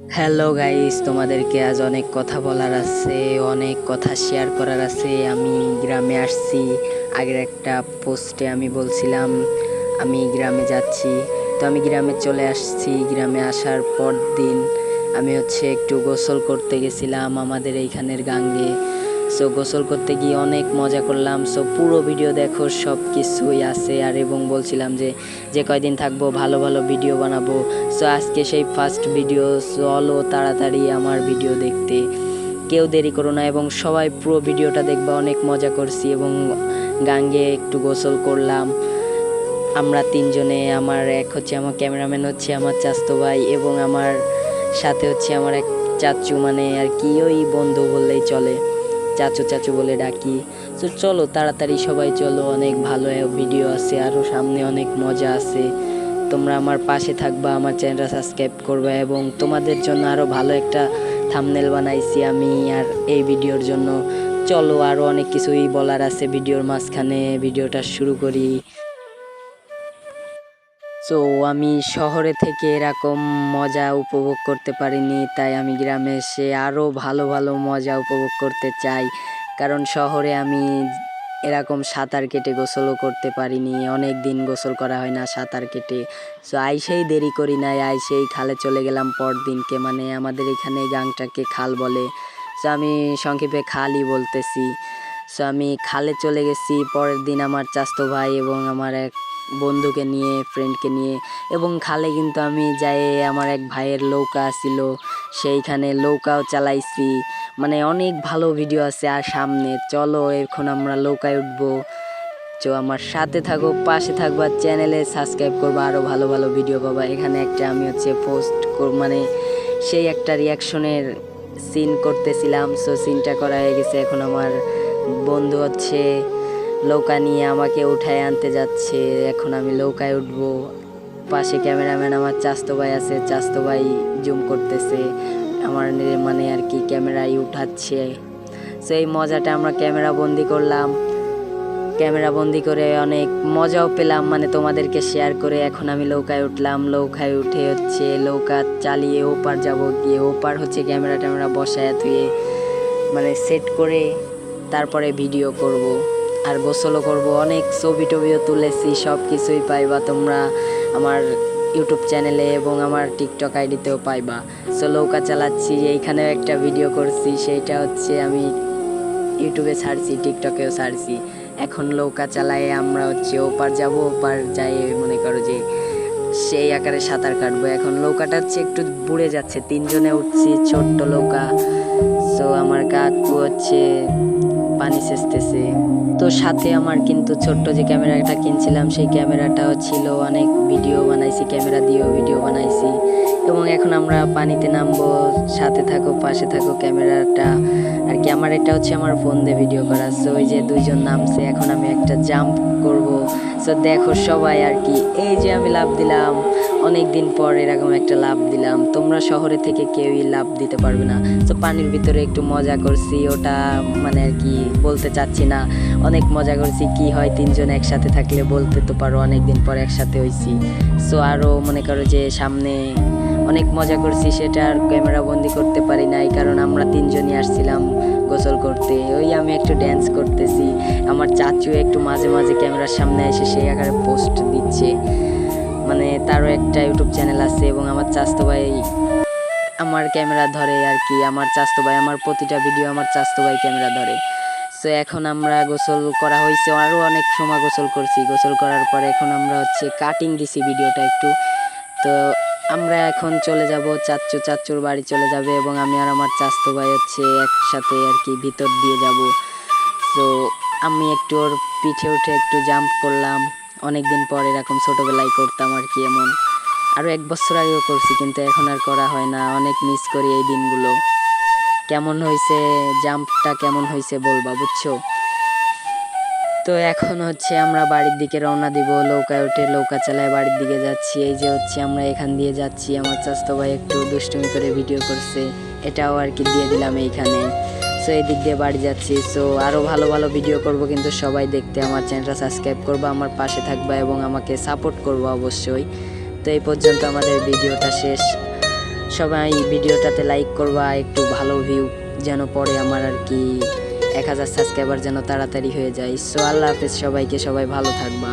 Hello guys তোমাদেরকে আজ অনেক কথা বলার আছে, অনেক কথা শেয়ার করার আছে। আমি গ্রামে আসছি। আগের একটা পোস্টে আমি বলছিলাম, আমি গ্রামে যাচ্ছি। তো আমি গ্রামে চলে আসছি। গ্রামে আসার পর দিন আমি হচ্ছে একটু গোসল করতে গেছিলাম আমাদের এইখানের গাঙ্গে। সো গোসল করতে গিয়ে অনেক মজা করলাম। সো পুরো ভিডিও দেখো সব কিছুই আছে। আর এবং বলছিলাম যে যে কয়দিন থাকব, ভালো ভালো ভিডিও বানাবো। সো আজকে সেই ফার্স্ট ভিডিও চলো তাড়াতাড়ি আমার ভিডিও দেখতে। কেউ দেরি করো না এবং সবাই পুরো ভিডিওটা দেখবা, অনেক মজা করছি এবং গাঙ্গে একটু গোসল করলাম। আমরা তিনজনে, আমার এক হচ্ছে আমার ক্যামেরাম্যান হচ্ছে আমার চাস্তো ভাই এবং আমার সাথে হচ্ছে আমার এক চাচু মানে আর কি ওই বন্ধু বললেই চলে। চাচু চাচু বলে ডাকি। তো চলো, তাড়াতাড়ি সবাই চলো, অনেক ভালো ভিডিও আছে আরও সামনে অনেক মজা আছে। তোমরা আমার পাশে থাকবা, আমার চ্যানেলটা সাবস্ক্রাইব করবে এবং তোমাদের জন্য আরও ভালো একটা থামনেল বানাইছি আমি আর এই ভিডিওর জন্য। চলো আরও অনেক কিছুই বলার আছে ভিডিওর মাঝখানে ভিডিওটা শুরু করি। তো আমি শহরে থেকে এরকম মজা উপভোগ করতে পারিনি, তাই আমি গ্রামে এসে আরও ভালো ভালো মজা উপভোগ করতে চাই। কারণ শহরে আমি এরকম সাঁতার কেটে গোসলও করতে পারিনি, অনেক দিন গোসল করা হয় না সাঁতার কেটে। সো আইসেই দেরি করি নাই, আইসেই খালে চলে গেলাম পর দিনকে মানে আমাদের এখানে গাংটাকে খাল বলে। সো আমি সংক্ষেপে খালই বলতেছি। সো আমি খালে চলে গেছি, পরের দিন আমার চাস্তো ভাই এবং আমার এক বন্ধুকে নিয়ে ফ্রেন্ডকে নিয়ে এবং খালে কিন্তু আমি যাই, আমার এক ভাইয়ের নৌকা ছিল, সেইখানে নৌকাও চালাইছি। মানে অনেক ভালো ভিডিও আছে আর সামনে। চলো, এখন আমরা নৌকায় উঠবো। তো আমার সাথে থাকো, পাশে থাকবা, চ্যানেলে সাবস্ক্রাইব করবা আরও ভালো ভালো ভিডিও পাবা। এখানে একটা আমি হচ্ছে পোস্ট মানে সেই একটা রিয়াকশনের সিন করতেছিলাম। সো সিনটা করা হয়ে গেছে। এখন আমার বন্ধু হচ্ছে নৌকা নিয়ে আমাকে উঠায় আনতে যাচ্ছে। এখন আমি নৌকায় উঠবো। পাশে ক্যামেরাম্যান আমার চাস্তো ভাই আছে। চাস্তো ভাই জুম করতেছে। আমার মানে আর কি ক্যামেরায় উঠাচ্ছে। সো এই মজাটা আমরা ক্যামেরা বন্দি করলাম। ক্যামেরা বন্দি করে অনেক মজাও পেলাম। মানে তোমাদেরকে শেয়ার করে এখন আমি নৌকায় উঠলাম। নৌকায় উঠে হচ্ছে নৌকা চালিয়ে ওপার যাব গিয়ে। ওপার হচ্ছে ক্যামেরা ট্যামেরা বসায় ধুয়ে মানে সেট করে তারপরে ভিডিও করব। আর গোসলও করব। অনেক ছবি টবিও তুলেছি সব কিছুই পাইবা তোমরা আমার ইউটিউব চ্যানেলে এবং আমার টিকটক আইডিতেও পাইবা। সো নৌকা চালাচ্ছি, এইখানেও একটা ভিডিও করছি, সেইটা হচ্ছে আমি ইউটিউবে ছাড়ছি, টিকটকেও ছাড়ছি। এখন নৌকা চালায় আমরা হচ্ছে ওপার যাব, ওপার যাই, মনে করো যে সেই আকারে সাঁতার কাটবো। এখন নৌকাটা হচ্ছে একটু বুড়ে যাচ্ছে, তিনজনে উঠছি, ছোট্ট নৌকা। সো আমার কাকু হচ্ছে পানি সেচতেছে তো সাথে আমার কিন্তু ছোট্ট যে ক্যামেরাটা কিনছিলাম, সেই ক্যামেরাটাও ছিল অনেক ভিডিও বানাইছি, ক্যামেরা দিয়েও ভিডিও বানাইছি। এবং এখন আমরা পানিতে নামবো, সাথে থাকো, পাশে থাকো ক্যামেরাটা। আর কি আমার এটা হচ্ছে আমার ফোন দিয়ে ভিডিও করা। সো ওই যে দুইজন নামছে, এখন আমি একটা জাম্প করব। সো দেখো সবাই আর কি, এই যে আমি লাভ দিলাম। অনেক দিন পর এরকম একটা লাভ দিলাম। তোমরা শহরে থেকে কেউই লাভ দিতে পারবে না। তো পানির ভিতরে একটু মজা করছি, ওটা মানে আর কি বলতে চাচ্ছি না। অনেক মজা করছি, কি হয় তিনজন একসাথে থাকলে বলতে তো পারো অনেক দিন পর একসাথে হয়েছি সো আরও মনে করো যে সামনে অনেক মজা করছি, সেটা আর ক্যামেরা বন্দি করতে পারি নাই, কারণ আমরা তিনজনই আসছিলাম গোসল করতে। ওই আমি একটু ড্যান্স করতেছি, আমার চাচু একটু মাঝে মাঝে ক্যামেরার সামনে এসে সেই আকারে পোস্ট দিচ্ছে। মানে তারও একটা ইউটিউব চ্যানেল আছে এবং আমার চাস্তো ভাই আমার ক্যামেরা ধরে আর কি। আমার চাস্তো ভাই, আমার প্রতিটা ভিডিও আমার চাস্তো ভাই ক্যামেরা ধরে। সো এখন আমরা গোসল করা হয়েছে আরও অনেক সময় গোসল করছি। গোসল করার পরে এখন আমরা হচ্ছে কাটিং দিছি ভিডিওটা একটু। তো আমরা এখন চলে যাব, চাচ্চু চাচ্চুর বাড়ি চলে যাবে এবং আমি আর আমার চাস্তো ভাই হচ্ছে একসাথে আর কি ভিতর দিয়ে যাব। তো আমি একটু ওর পিঠে উঠে একটু জাম্প করলাম। অনেক দিন পর এরকম ছোটোবেলায় করতাম আর কি এমন। আরও এক বছর আগেও করছি, কিন্তু এখন আর করা হয় না। অনেক মিস করি এই দিনগুলো। কেমন হয়েছে জাম্পটা কেমন হয়েছে বলবা, বুঝছ? তো এখন হচ্ছে আমরা বাড়ির দিকে রওনা দিব, নৌকায় উঠে নৌকা চালায় বাড়ির দিকে যাচ্ছি। এই যে হচ্ছে আমরা এখান দিয়ে যাচ্ছি, আমার চাস্তো ভাই একটু দুষ্টুমি করে ভিডিও করছে। এটাও আর কি দিয়ে দিলাম এইখানে। সো এই দিক দিয়ে বাড়ি যাচ্ছি সো আরও ভালো ভালো ভিডিও করব, কিন্তু সবাই দেখতে আমার চ্যানেলটা সাবস্ক্রাইব করব, আমার পাশে থাকবা এবং আমাকে সাপোর্ট করব অবশ্যই। তো এই পর্যন্ত আমাদের ভিডিওটা শেষ। সবাই ভিডিওটাতে লাইক করবা, একটু ভালো ভিউ যেন পরে আমার আর কি। এক হাজার সাবস্ক্রাইবার যেন তাড়াতাড়ি হয়ে যায়। সো আল্লাহ হাফেজ সবাইকে, সবাই ভালো থাকবা।